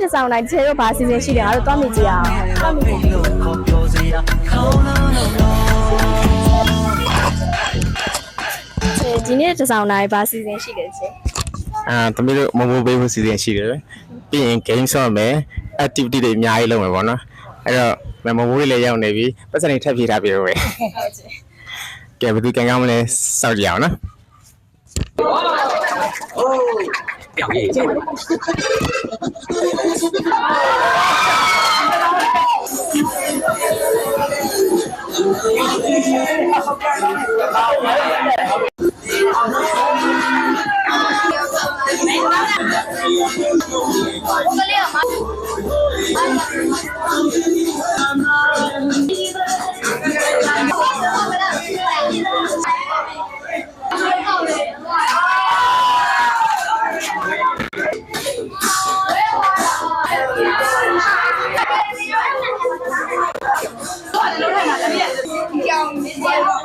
တစ်ဆောင်တိုင်းကျဲတို့ဘာစီစဉ်ရှိတယ်ငါတို့တွားမိကြည့်အောင်တွားမိကြည့်ဒီနေ့တစ်ဆောင်တိုင်းဘာစီစဉ်ရှိတယ်ချေအာတမီးတို့မမိုးပေးဖို့စီစဉ်ရှိတယ်ပဲပြီးရင် game ဆော့မယ် activity တွေအများကြီးလုပ်မယ်ပေါ့နော်အဲ့တော့မမိုးလေးလည်းရောက်နေပြီပတ်စံတွေထပ်ပြေးထားပြီပဲကဲဘယ်သူကန်ကောင်းမလဲစောက်ကြည့်အောင်နော် 两演一下。Ano,